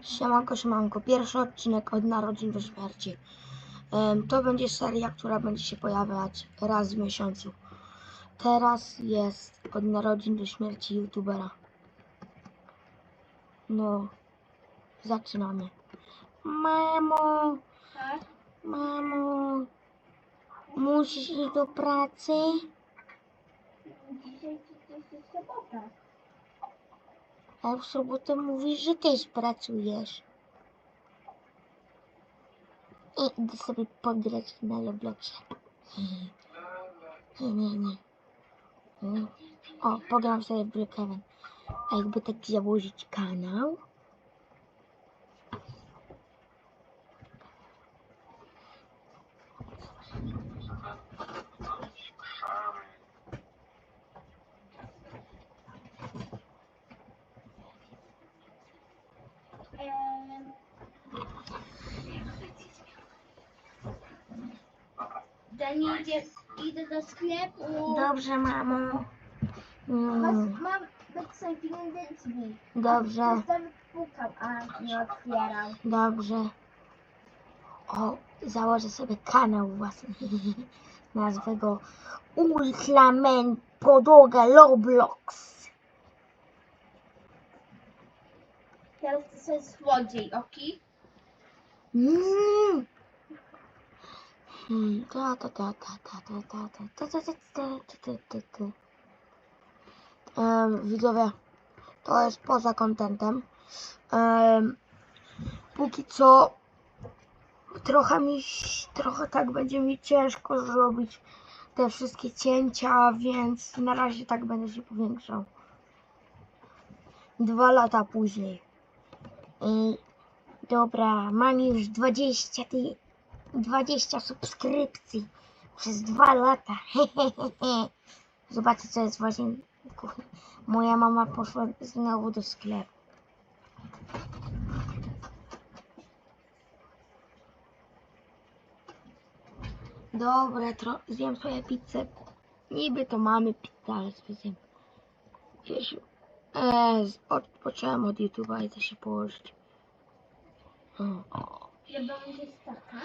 Siemanko, siemanko. Pierwszy odcinek od narodzin do śmierci. To będzie seria, która będzie się pojawiać raz w miesiącu. Teraz jest od narodzin do śmierci youtubera. No, zaczynamy. Mamo, Tak? mamo, musisz iść do pracy? Dzisiaj jest sobota. A w sobotę mówisz, że też pracujesz. I idę sobie pograć na Robloxie. Nie, nie, nie. Nie. O, pogram sobie w Brookhaven. A jakby tak założyć kanał? Ehm. Dani idzie, idę do sklepu. Dobrze, mamo. Mm, mam być sobie drzwi. dobrze, pukał, a nie otwierał. dobrze. O, założę sobie kanał własny. Nazwę go Ultraman Podłoga Roblox. Teraz to sobie złodziej, oki? Mm. Widzowie, to jest poza kontentem. Póki co trochę mi, trochę tak będzie mi ciężko zrobić te wszystkie cięcia, więc na razie tak będę się powiększał. Dwa lata później. I dobra, mam już 20 tysięcy. 20 subskrypcji przez dwa lata. Zobaczcie, co jest właśnie w kuchni. Moja mama poszła znowu do sklepu. Dobra, tro- zjem sobie pizzę. Niby to mamy pizzę, ale zjem. Wiesz, e, odpocząłem od YouTube'a i chcę się położyć. O. Chyba będzie taka. Taka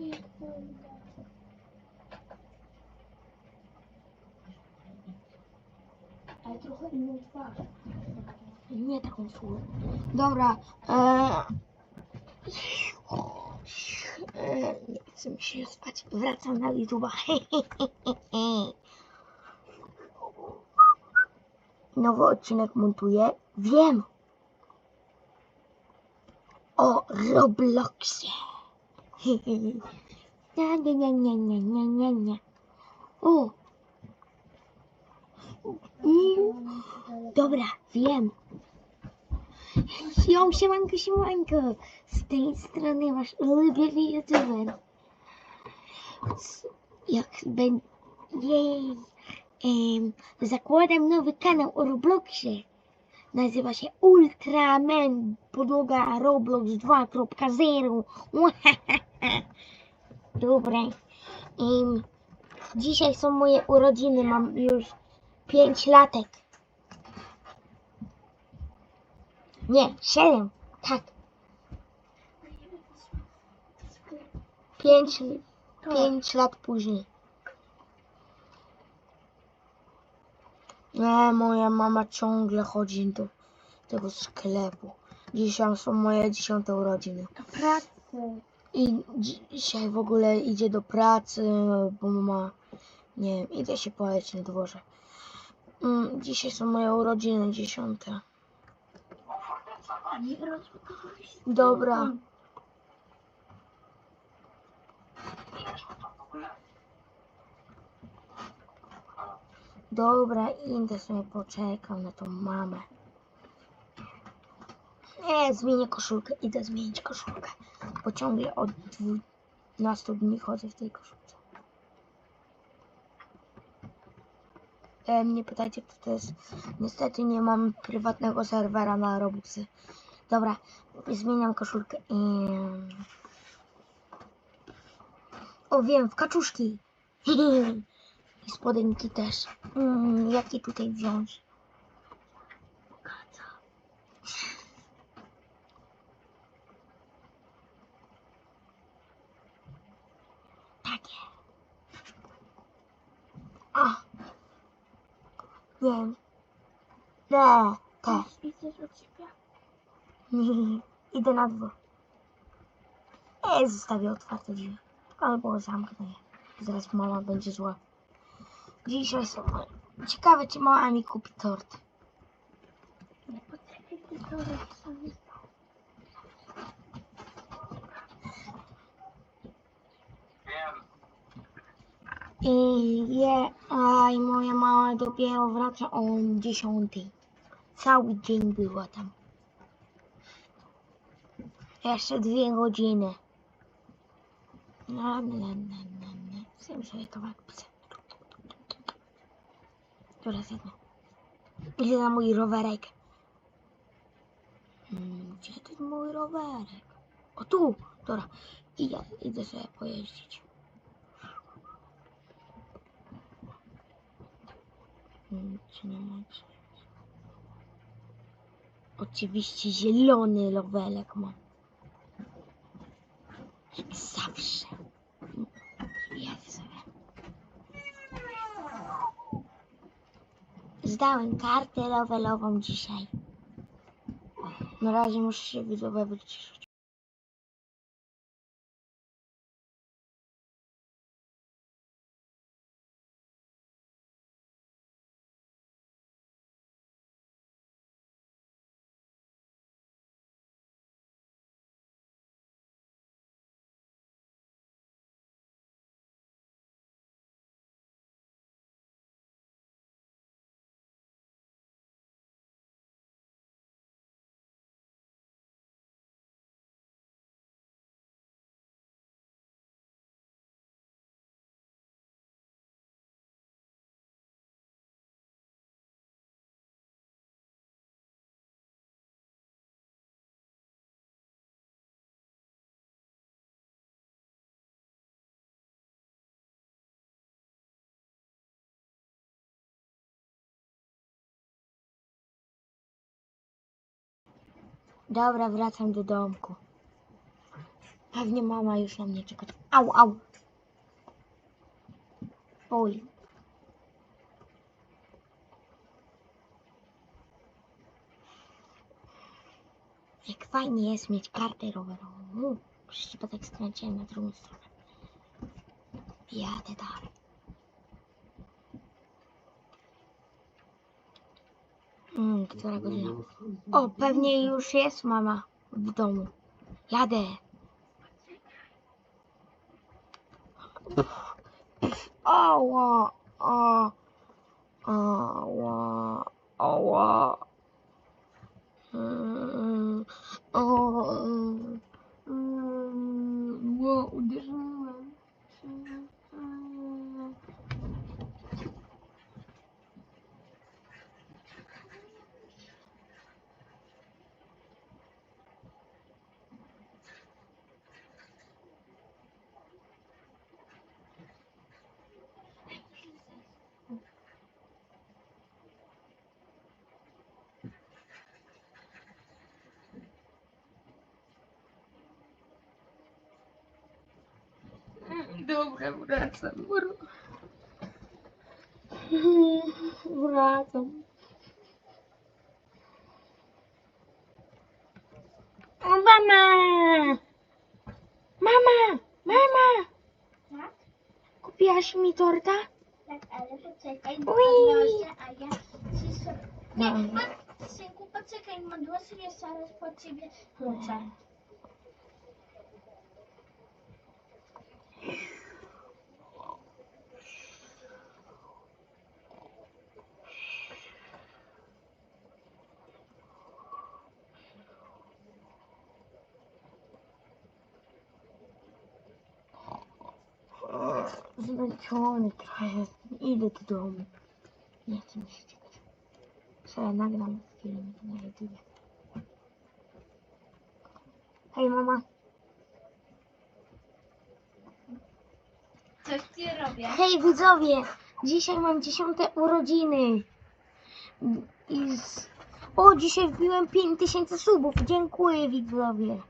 jest bomba. Ale trochę inną twarz. Nie taką słową. Dobra. E... E, nie chcę mi się spać. Wracam na YouTube'a. Nowy odcinek montuję. Wiem. O Robloxie. Nie, nie, nie, nie, nie, nie, nie. O. Mm. Dobra, wiem. Sią, siemanko, siemanko. Z tej strony wasz ulubiony youtuber. Jak będzie... Jej. Em, zakładam nowy kanał o Robloxie. Nazywa się Ultraman Podłoga Roblox 2.0. Dobra. Em, dzisiaj są moje urodziny. Mam już 5 latek. Nie, siedem. Tak. Pięć, pięć lat później. Nie, moja mama ciągle chodzi do tego sklepu. Dzisiaj są moje dziesiąte urodziny. Do pracy. I dzisiaj w ogóle idzie do pracy, bo mama, nie wiem, idę się pojeść na dworze. Mm, dzisiaj są moje urodziny dziesiąte. Dobra. Dobra, idę sobie poczekam na tą mamę. Nie, zmienię koszulkę. Idę zmienić koszulkę. Bo ciągle od 12 dni chodzę w tej koszulce. Em, nie pytajcie, kto to jest. Niestety nie mam prywatnego serwera na Robuxy. Dobra, zmieniam koszulkę i... O wiem, w kaczuszki. I spodenki też. Mm, jaki tutaj wziąć? Pokaza. Takie. A. Wiem. Nie, te. Widzę, że ciebie. Nie, idę na dwór. Ej, zostawię otwarte drzwi. Albo zamknę je. Zaraz mama będzie zła. Dzisiaj są... Ciekawe, czy mama mi kupi tort. Nie sobie I je... Aj, moja mama dopiero wraca o 10. Cały dzień była tam. Jeszcze dwie godziny. No, no, no, no, no. Chcę sobie kawałek pizza. Dobra, zjadłem. Idę na mój rowerek. Hmm, gdzie jest mój rowerek? O tu! Dobra. I ja idę sobie pojeździć. Hmm, czy nie ma czy... Oczywiście zielony rowerek mam. Jak zawsze. Jadę sobie. Zdałem kartę rowerową dzisiaj. Na razie muszę się widzowie Dobra, wracam do domku. Pewnie mama już na mnie czeka. Au, au. Oj. Jak fajnie jest mieć kartę rowerową. U, Przypadek skręciłem na drugą stronę. Jadę dalej. Mm, która godzina? O, pewnie już jest mama w domu. Jadę. Ała, a, ała, ała. Mm, o, mm, mm, Ło, uderzyłem się. Mm. Dobra, wracam. wr- Wracam. O, mama! Mama! Mama! Tak? Kupiłaś mi torta? Tak, ale poczekaj, odłożę, a ja ci sobie... Nie, ma- synku, poczekaj, zaraz po ciebie wrócę. Zmęczony trochę jestem. Idę do domu. Nie chcę mi się czekać. Sobie nagram film na YouTube. Hej mama. Coś ci robię. Hej widzowie! Dzisiaj mam dziesiąte urodziny. I z... O, dzisiaj wbiłem 5000 subów. Dziękuję widzowie.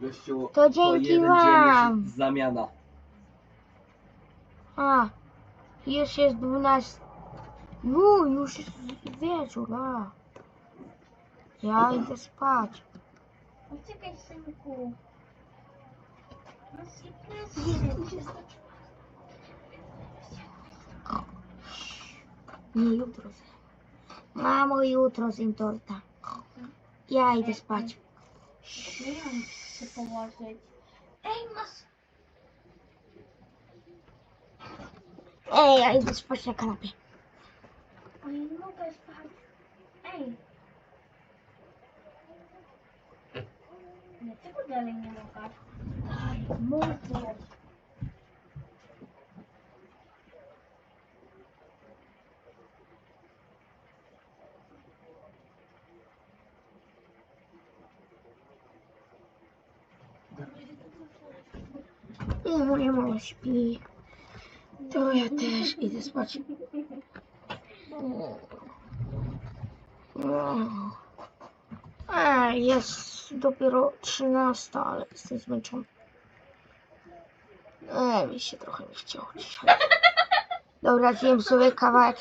Gościu, To dzięki jeden wam. dzień zamiana. A, już jest 12. No, już jest wieczór, a. Ja idę spać. Uciekaj, synku. No, sypnę, Nie jutro. zjem. Mamo, jutro zjem torta. Ja idę spać. Nie mam się położyć. Ej, masz... Ej, ja idę spać na kanapie. Oj, nie mogę spać. Ej. Dlaczego dalej nie mogę? Mogę. I moja mama śpi. To ja też idę spać. A, jest dopiero 13, ale jestem zmęczony. E, mi się trochę nie chciało dzisiaj. Dobra, zjem sobie kawałek.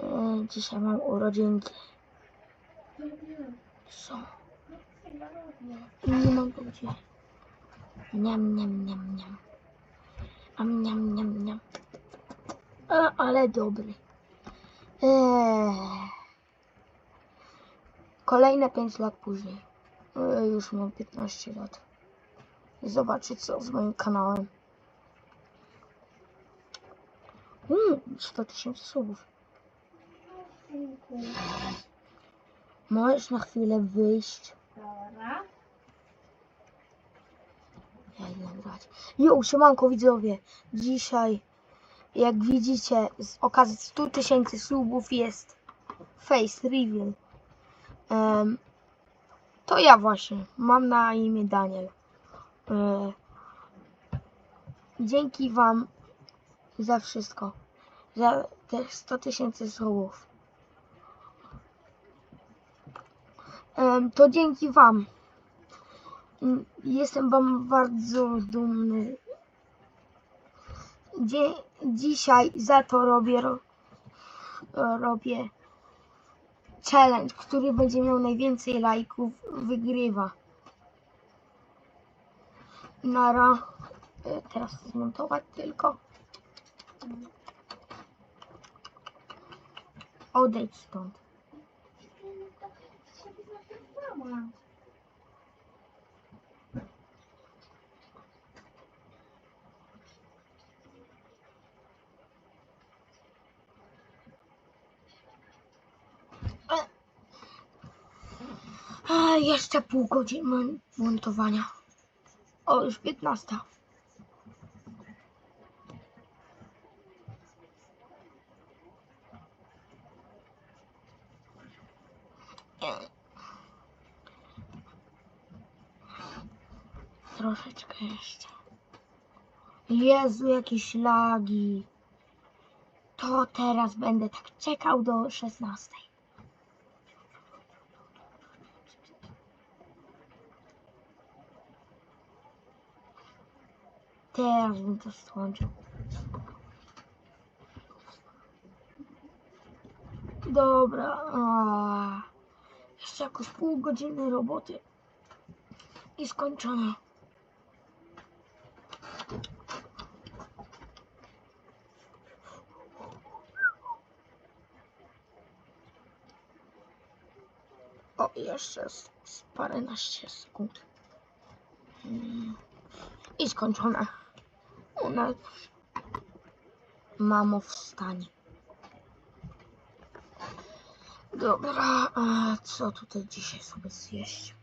E, dzisiaj mam urodzinki. Co? Nie mam go gdzie. Niam, niam, niam, niam. Am, niam, niam, niam. A, ale dobry. Eee. Kolejne 5 lat później. Eee, już mam 15 lat. Zobaczyć co z moim kanałem. Mm, 100 tysięcy subów. Możesz na chwilę wyjść. Dobra. Ja idę grać. Jo, siemanko widzowie. Dzisiaj, jak widzicie, z okazji 100 tysięcy subów jest face reveal. Em, to ja właśnie. Mam na imię Daniel. E, dzięki wam za wszystko. Za te 100 tysięcy subów. Em, to dzięki wam. Mm, Jestem wam bardzo dumny. Dzie dzisiaj za to robię, ro robię challenge, który będzie miał najwięcej lajków, wygrywa. Nara. E, Teraz zmontować tylko. Odejdź stąd. A, jeszcze pół godziny mon- montowania. O, już 15. Troszeczkę jeszcze. Jezu, jakieś lagi. To teraz będę tak czekał do 16. Teraz bym to skończył. Dobra. Jeszcze jakoś pół godziny roboty. I skończone. O, jeszcze z, z paręnaście sekund. Mm. I skończone. Ona... Mamo, wstań. Dobra, a co tutaj dzisiaj sobie zjeść?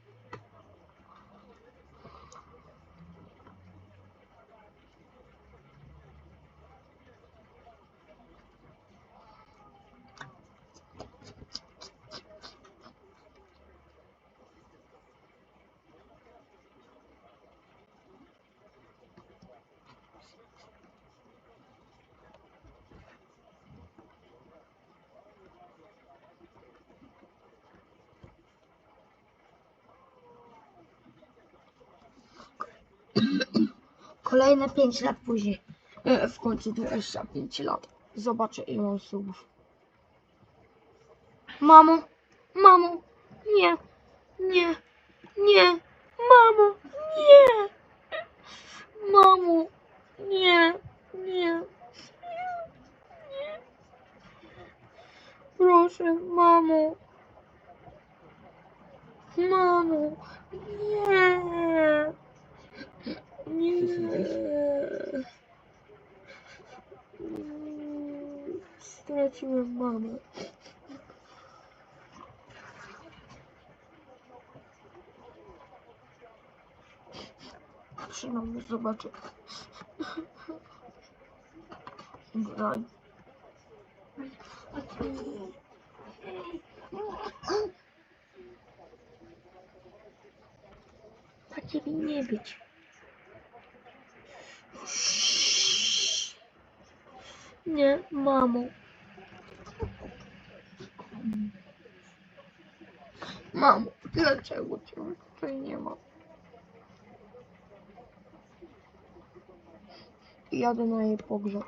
Kolejne 5 lat później. E, W końcu 25 lat. Zobaczę ile mam subów. Mamo, mamo, nie, nie, nie, mamo, nie, mamo, nie, nie, nie. Proszę, mamo, mamo, nie, nie. Straciłem mamę. Przynajmniej zobaczę. Graj. Ma ciebie nie być. Nie, mamo. Mamo, dlaczego cię tutaj nie ma? Jadę na jej pogrzeb.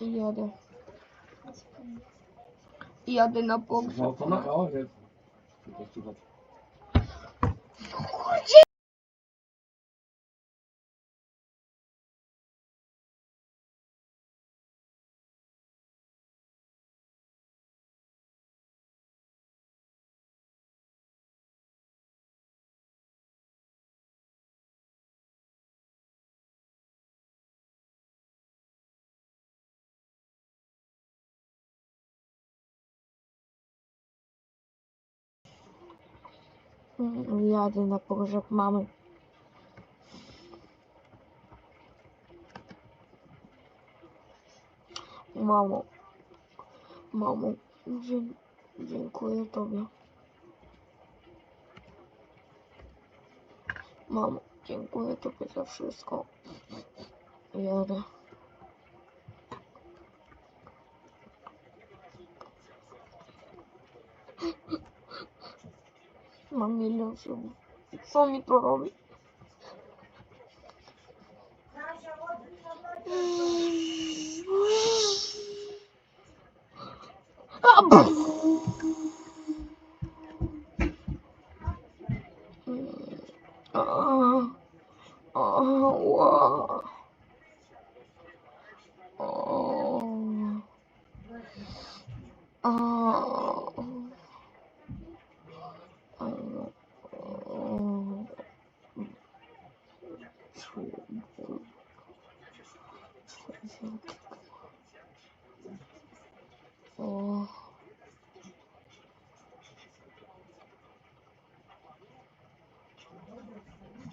Jadę. Jadę na pogrzeb. No to na kawę. Jadę na pogrzeb mamy. Mamo, mamo, dziękuję Tobie. Mamo, dziękuję Tobie za wszystko. Jadę. Mam milion subów. Co mi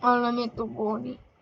Ale mnie to boli. Ah.